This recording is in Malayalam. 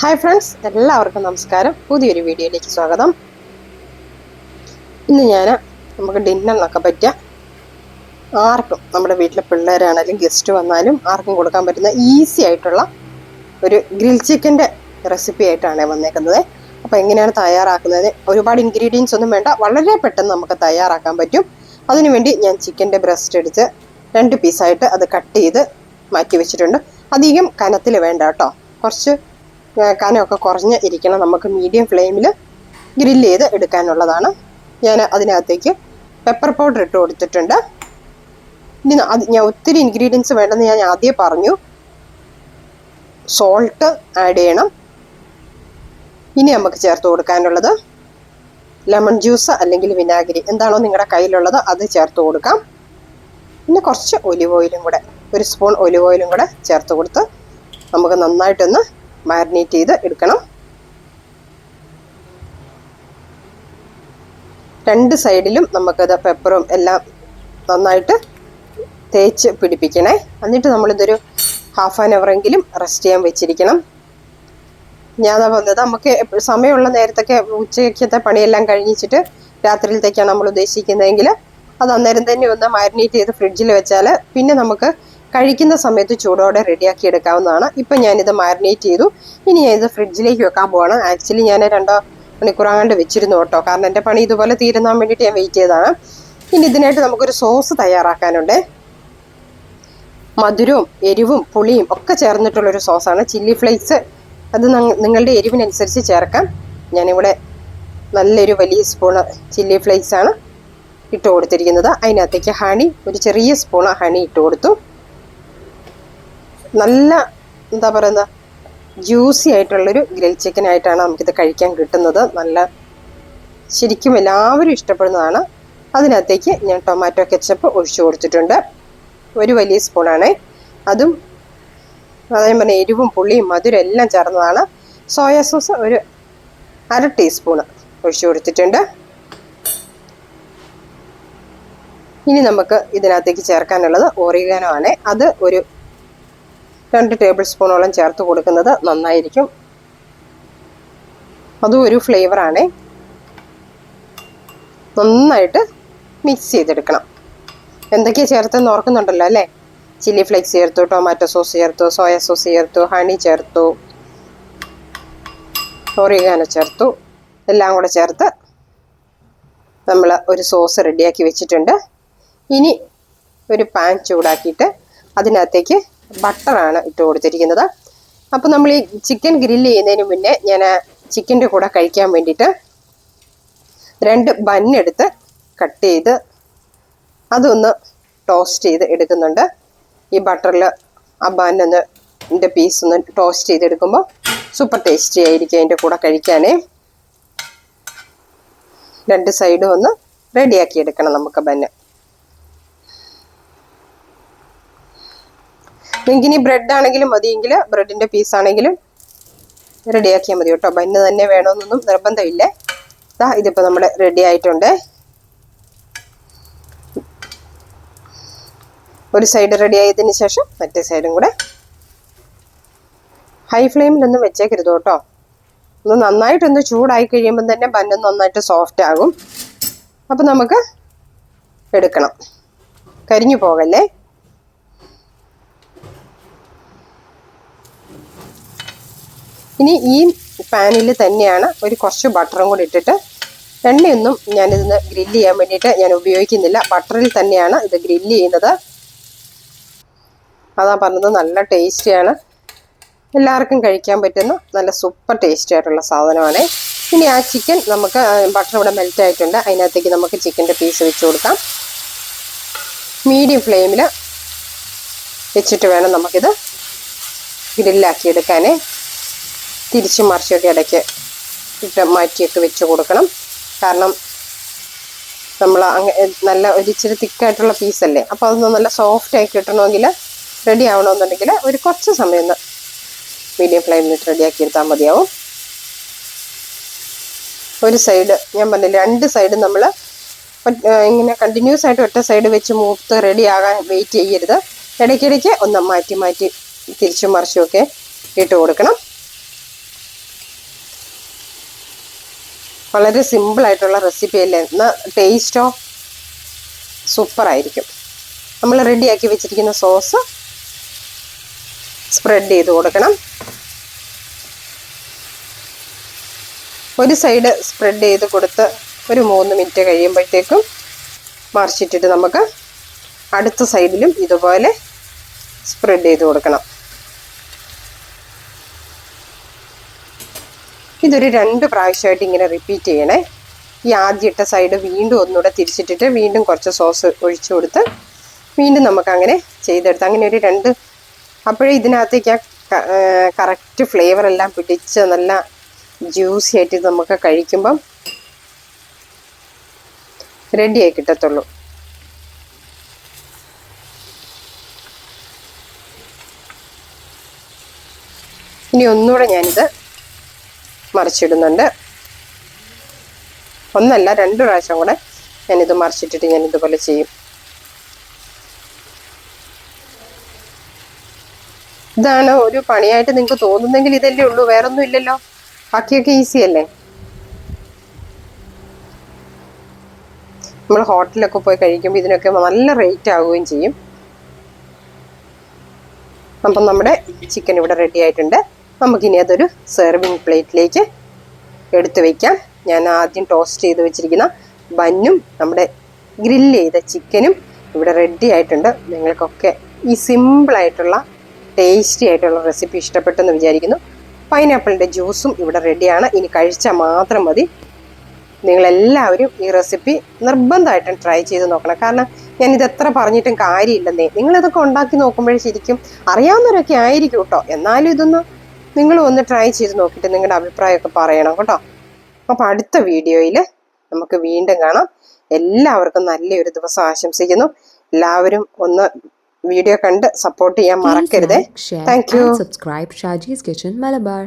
ഹായ് ഫ്രണ്ട്സ് എല്ലാവർക്കും നമസ്കാരം. പുതിയൊരു വീഡിയോയിലേക്ക് സ്വാഗതം. ഇന്ന് ഞാൻ നമുക്ക് ഡിന്നറിനൊക്കെ പറ്റിയ ആർക്കും നമ്മുടെ വീട്ടിലെ പിള്ളേരാണെങ്കിലും ഗസ്റ്റ് വന്നാലും ആർക്കും കൊടുക്കാൻ പറ്റുന്ന ഈസി ആയിട്ടുള്ള ഒരു ഗ്രിൽ ചിക്കന്റെ റെസിപ്പി ആയിട്ടാണ് വന്നേക്കുന്നത്. അപ്പോൾ എങ്ങനെയാണ് തയ്യാറാക്കുന്നത്? ഒരുപാട് ഇൻഗ്രീഡിയൻസ് ഒന്നും വേണ്ട വളരെ പെട്ടെന്ന് നമുക്ക് തയ്യാറാക്കാൻ പറ്റും. അതിനുവേണ്ടി ഞാൻ ചിക്കന്റെ ബ്രസ്റ്റ് എടുത്ത് രണ്ട് പീസായിട്ട് അത് കട്ട് ചെയ്ത് മാറ്റി വെച്ചിട്ടുണ്ട്. അധികം കനത്തിൽ വേണ്ട കേട്ടോ. കുറച്ച് കനമൊക്കെ കുറഞ്ഞ് ഇരിക്കണം. നമുക്ക് മീഡിയം ഫ്ലെയിമിൽ ഗ്രില്ല് ചെയ്ത് എടുക്കാനുള്ളതാണ്. ഞാൻ അതിനകത്തേക്ക് പെപ്പർ പൗഡർ ഇട്ട് കൊടുത്തിട്ടുണ്ട്. ഇനി അത് ഞാൻ ഒത്തിരി ഇൻഗ്രീഡിയൻസ് വേണ്ടെന്ന് ഞാൻ ആദ്യം പറഞ്ഞു. സോൾട്ട് ആഡ് ചെയ്യണം. ഇനി നമുക്ക് ചേർത്ത് കൊടുക്കാനുള്ളത് ലെമൺ ജ്യൂസ് അല്ലെങ്കിൽ വിനാഗിരി എന്താണോ നിങ്ങളുടെ കയ്യിലുള്ളത് അത് ചേർത്ത് കൊടുക്കാം. പിന്നെ കുറച്ച് ഒലിവ് ഓയിലും കൂടെ ഒരു സ്പൂൺ ഒലിവ് ഓയിലും കൂടെ ചേർത്ത് കൊടുത്ത് നമുക്ക് നന്നായിട്ടൊന്ന് മാരിനേറ്റ് ചെയ്ത് എടുക്കണം. രണ്ട് സൈഡിലും നമുക്കത് പെപ്പറും എല്ലാം നന്നായിട്ട് തേച്ച് പിടിപ്പിക്കണേ. എന്നിട്ട് നമ്മളിതൊരു ഹാഫ് ആൻ അവറെങ്കിലും റെസ്റ്റ് ചെയ്യാൻ വെച്ചിരിക്കണം. ഞാൻ വന്നത് നമുക്ക് സമയമുള്ള നേരത്തൊക്കെ ഉച്ചയ്ക്കത്തെ പണിയെല്ലാം കഴിഞ്ഞിട്ട് രാത്രിയിലത്തേക്കാണ് നമ്മൾ ഉദ്ദേശിക്കുന്നതെങ്കിൽ അത് അന്നേരം തന്നെ ഒന്ന് മാരിനേറ്റ് ചെയ്ത് ഫ്രിഡ്ജിൽ വെച്ചാൽ പിന്നെ നമുക്ക് കഴിക്കുന്ന സമയത്ത് ചൂടോടെ റെഡിയാക്കി എടുക്കാവുന്നതാണ്. ഇപ്പം ഞാനിത് മാരിനേറ്റ് ചെയ്തു. ഇനി ഞാനിത് ഫ്രിഡ്ജിലേക്ക് വെക്കാൻ പോവാണ്. ആക്ച്വലി ഞാൻ രണ്ടോ മണിക്കൂറാണ്ട് വെച്ചിരുന്നു കേട്ടോ. കാരണം എന്റെ പണി ഇതുപോലെ തീരുന്നാൻ വേണ്ടിയിട്ട് ഞാൻ വെയിറ്റ് ചെയ്തതാണ്. ഇനി ഇതിനായിട്ട് നമുക്കൊരു സോസ് തയ്യാറാക്കാനുണ്ട്. മധുരവും എരിവും പുളിയും ഒക്കെ ചേർന്നിട്ടുള്ളൊരു സോസാണ് ചില്ലി ഫ്ലേക്സ് അത് നിങ്ങളുടെ എരിവിനനുസരിച്ച് ചേർക്കാം. ഞാനിവിടെ നല്ലൊരു വലിയ സ്പൂണ് ചില്ലി ഫ്ലേക്സ് ആണ് ഇട്ട് കൊടുത്തിരിക്കുന്നത്. അതിനകത്തേക്ക് ഹണി ഒരു ചെറിയ സ്പൂണ് ഹണി ഇട്ട് കൊടുത്തു. നല്ല എന്താ പറയുന്ന ജ്യൂസി ആയിട്ടുള്ളൊരു ഗ്രിൽ ചിക്കൻ ആയിട്ടാണ് നമുക്കിത് കഴിക്കാൻ കിട്ടുന്നത്. നല്ല ശരിക്കും എല്ലാവരും ഇഷ്ടപ്പെടുന്നതാണ്. അതിനകത്തേക്ക് ഞാൻ ടൊമാറ്റോ കെച്ചപ്പ് ഒഴിച്ചു കൊടുത്തിട്ടുണ്ട്. ഒരു വലിയ സ്പൂണാണ്. അതും അതായത് പറഞ്ഞാൽ എരിവും പുളിയും മധുരം എല്ലാം ചേർന്നതാണ്. സോയാ സോസ് ഒരു അര ടീസ്പൂൺ ഒഴിച്ചു കൊടുത്തിട്ടുണ്ട്. ഇനി നമുക്ക് ഇതിനകത്തേക്ക് ചേർക്കാനുള്ളത് ഓറിഗാനോ ആണ്. അത് ഒരു രണ്ട് ടേബിൾ സ്പൂണോളം ചേർത്ത് കൊടുക്കുന്നത് നന്നായിരിക്കും. അതും ഒരു ഫ്ലേവറാണ് നന്നായിട്ട് മിക്സ് ചെയ്തെടുക്കണം. എന്തൊക്കെയാണ് ചേർത്തെന്ന് ഓർക്കുന്നുണ്ടല്ലോ അല്ലേ? ചില്ലി ഫ്ലേക്സ് ചേർത്തു ടൊമാറ്റോ സോസ് ചേർത്തു സോയ സോസ് ചേർത്തു ഹണി ചേർത്തു ഒറിഗാനോ ചേർത്തു എല്ലാം കൂടെ ചേർത്ത് നമ്മൾ ഒരു സോസ് റെഡിയാക്കി വെച്ചിട്ടുണ്ട്. ഇനി ഒരു പാൻ ചൂടാക്കിയിട്ട് അതിനകത്തേക്ക് ബട്ടറാണ് ഇട്ട് കൊടുത്തിരിക്കുന്നത്. അപ്പോൾ നമ്മൾ ഈ ചിക്കൻ ഗ്രില്ല് ചെയ്യുന്നതിന് മുന്നേ ഞാൻ ചിക്കന്റെ കൂടെ കഴിക്കാൻ വേണ്ടിയിട്ട് രണ്ട് ബന്നെടുത്ത് കട്ട് ചെയ്ത് അതൊന്ന് ടോസ്റ്റ് ചെയ്ത് എടുക്കുന്നുണ്ട്. ഈ ബട്ടറിൽ ആ ബന്നൊന്ന് എന്റെ പീസ് ഒന്ന് ടോസ്റ്റ് ചെയ്തെടുക്കുമ്പോൾ സൂപ്പർ ടേസ്റ്റി ആയിരിക്കും അതിന്റെ കൂടെ കഴിക്കാനേ. രണ്ട് സൈഡും ഒന്ന് റെഡിയാക്കി എടുക്കണം നമുക്ക് ബന്ന്. നിങ്ങൾക്ക് ഇനി ബ്രെഡ് ആണെങ്കിലും മതിയെങ്കിൽ ബ്രെഡിന്റെ പീസ് ആണെങ്കിലും റെഡിയാക്കിയാൽ മതി കേട്ടോ. ബന്ന് തന്നെ വേണമെന്നൊന്നും നിർബന്ധമില്ല. ഇതാ ഇതിപ്പോൾ നമ്മുടെ റെഡി ആയിട്ടുണ്ട്. ഒരു സൈഡ് റെഡി ആയതിന് ശേഷം മറ്റേ സൈഡും കൂടെ ഹൈ ഫ്ലെയിമിലൊന്നും വെച്ചേക്കരുത് കേട്ടോ. ഒന്ന് നന്നായിട്ടൊന്ന് ചൂടായി കഴിയുമ്പം തന്നെ ബന്ന് നന്നായിട്ട് സോഫ്റ്റ് ആകും. അപ്പം നമുക്ക് എടുക്കണം. കരിഞ്ഞു പോകല്ലേ? ഇനി ഈ പാനിൽ തന്നെയാണ് ഒരു കുറച്ച് ബട്ടറും കൂടി ഇട്ടിട്ട് എണ്ണയൊന്നും ഞാനിതിന് ഗ്രില്ല് ചെയ്യാൻ വേണ്ടിയിട്ട് ഞാൻ ഉപയോഗിക്കുന്നില്ല. ബട്ടറിൽ തന്നെയാണ് ഇത് ഗ്രില്ല് ചെയ്യുന്നത്. അതാ പറഞ്ഞത് നല്ല ടേസ്റ്റിയാണ്. എല്ലാവർക്കും കഴിക്കാൻ പറ്റുന്ന നല്ല സൂപ്പർ ടേസ്റ്റി ആയിട്ടുള്ള സാധനമാണ്. ഇനി ആ ചിക്കൻ നമുക്ക് ബട്ടർ ഇവിടെ മെൽറ്റ് ആയിട്ടുണ്ട്. അതിനകത്തേക്ക് നമുക്ക് ചിക്കന്റെ പീസ് വെച്ച് കൊടുക്കാം. മീഡിയം ഫ്ലെയിമിൽ വെച്ചിട്ട് വേണം നമുക്കിത് ഗ്രില്ലാക്കി എടുക്കാനേ. തിരിച്ചും മറിച്ചൊക്കെ ഇടയ്ക്ക് ഇട്ട് മാറ്റിയൊക്കെ വെച്ച് കൊടുക്കണം. കാരണം നമ്മൾ നല്ല ഒരു ഇച്ചിരി തിക്കായിട്ടുള്ള പീസല്ലേ അപ്പോൾ അതൊന്ന് നല്ല സോഫ്റ്റായി കിട്ടണമെങ്കിൽ റെഡി ആവണമെന്നുണ്ടെങ്കിൽ ഒരു കുറച്ച് സമയം ഒന്ന് മീഡിയം ഫ്ലെയിമിൽ റെഡിയാക്കി എടുത്താൽ മതിയാവും. ഒരു സൈഡ് ഞാൻ പറഞ്ഞില്ല രണ്ട് സൈഡ് നമ്മൾ ഇങ്ങനെ കണ്ടിന്യൂസ് ആയിട്ട് ഒറ്റ സൈഡ് വെച്ച് മൂത്ത് റെഡി ആകാൻ വെയിറ്റ് ചെയ്യരുത്. ഇടയ്ക്കിടയ്ക്ക് ഒന്ന് മാറ്റി മാറ്റി തിരിച്ചും മറിച്ചും ഒക്കെ ഇട്ട് കൊടുക്കണം. വളരെ സിമ്പിൾ ആയിട്ടുള്ള റെസിപ്പി അല്ലേ? എന്നാൽ ടേസ്റ്റോ സൂപ്പർ ആയിരിക്കും. നമ്മൾ റെഡിയാക്കി വെച്ചിരിക്കുന്ന സോസ് സ്പ്രെഡ് ചെയ്ത് കൊടുക്കണം. ഒരു സൈഡ് സ്പ്രെഡ് ചെയ്ത് കൊടുത്ത് ഒരു മൂന്ന് മിനിറ്റ് കഴിയുമ്പോഴത്തേക്കും മറിച്ചിട്ടിട്ട് നമുക്ക് അടുത്ത സൈഡിലും ഇതുപോലെ സ്പ്രെഡ് ചെയ്ത് കൊടുക്കണം. ഇതൊരു രണ്ട് പ്രാവശ്യമായിട്ട് ഇങ്ങനെ റിപ്പീറ്റ് ചെയ്യണേ. ഈ ആദ്യം ഇട്ട സൈഡ് വീണ്ടും ഒന്നുകൂടെ തിരിച്ചിട്ടിട്ട് വീണ്ടും കുറച്ച് സോസ് ഒഴിച്ചു കൊടുത്ത് വീണ്ടും നമുക്കങ്ങനെ ചെയ്തെടുത്ത് അങ്ങനെ ഒരു രണ്ട് അപ്പോഴേ ഇതിനകത്തേക്ക് ആ കറക്റ്റ് ഫ്ലേവർ എല്ലാം പിടിച്ച് നല്ല ജ്യൂസി ആയിട്ട് നമുക്ക് കഴിക്കുമ്പം റെഡിയായി കിട്ടത്തുള്ളൂ. ഇനി ഒന്നുകൂടെ ഞാനിത് മറിച്ചിടുന്നുണ്ട്. ഒന്നല്ല രണ്ട് പ്രാവശ്യം കൂടെ ഞാനിത് മറിച്ചിട്ടിട്ട് ഞാൻ ഇതുപോലെ ചെയ്യും. ഇതാണ് ഒരു പണിയായിട്ട് നിങ്ങൾക്ക് തോന്നുന്നെങ്കിൽ ഇതല്ലേ ഉള്ളൂ വേറൊന്നും ഇല്ലല്ലോ. ബാക്കിയൊക്കെ ഈസി അല്ലേ? നമ്മൾ ഹോട്ടലൊക്കെ പോയി കഴിക്കുമ്പോൾ ഇതിനൊക്കെ നല്ല റേറ്റ് ആവുകയും ചെയ്യും. അപ്പം നമ്മുടെ ചിക്കൻ ഇവിടെ റെഡി ആയിട്ടുണ്ട്. നമുക്കിനി അതൊരു സെർവിങ് പ്ലേറ്റിലേക്ക് എടുത്തു വയ്ക്കാം ഞാൻ ആദ്യം ടോസ്റ്റ് ചെയ്ത് വെച്ചിരിക്കുന്ന ബന്നും നമ്മുടെ ഗ്രില്ല് ചെയ്ത ചിക്കനും ഇവിടെ റെഡി ആയിട്ടുണ്ട്. നിങ്ങൾക്കൊക്കെ ഈ സിമ്പിളായിട്ടുള്ള ടേസ്റ്റി ആയിട്ടുള്ള റെസിപ്പി ഇഷ്ടപ്പെട്ടെന്ന് വിചാരിക്കുന്നു. പൈനാപ്പിളിന്റെ ജ്യൂസും ഇവിടെ റെഡിയാണ് ഇനി കഴിച്ചാൽ മാത്രം മതി. നിങ്ങളെല്ലാവരും ഈ റെസിപ്പി നിർബന്ധമായിട്ടും ട്രൈ ചെയ്ത് നോക്കണം. കാരണം ഞാൻ ഇത് എത്ര പറഞ്ഞിട്ടും കാര്യമില്ലെന്നേ. നിങ്ങളിതൊക്കെ ഉണ്ടാക്കി നോക്കുമ്പോഴേ ശരിക്കും അറിയാവുന്നവരൊക്കെ ആയിരിക്കും കേട്ടോ. എന്നാലും ഇതൊന്ന് നിങ്ങൾ ഒന്ന് ട്രൈ ചെയ്ത് നോക്കിയിട്ട് നിങ്ങളുടെ അഭിപ്രായമൊക്കെ പറയണം കേട്ടോ. അപ്പോൾ അടുത്ത വീഡിയോയിൽ നമുക്ക് വീണ്ടും കാണാം. എല്ലാവർക്കും നല്ലൊരു ദിവസം ആശംസിക്കുന്നു. എല്ലാവരും ഒന്ന് വീഡിയോ കണ്ട് സപ്പോർട്ട് ചെയ്യാൻ മറക്കരുത്. മറക്കരുതേ you subscribe Malabar Shaji's Kitchen Malabar.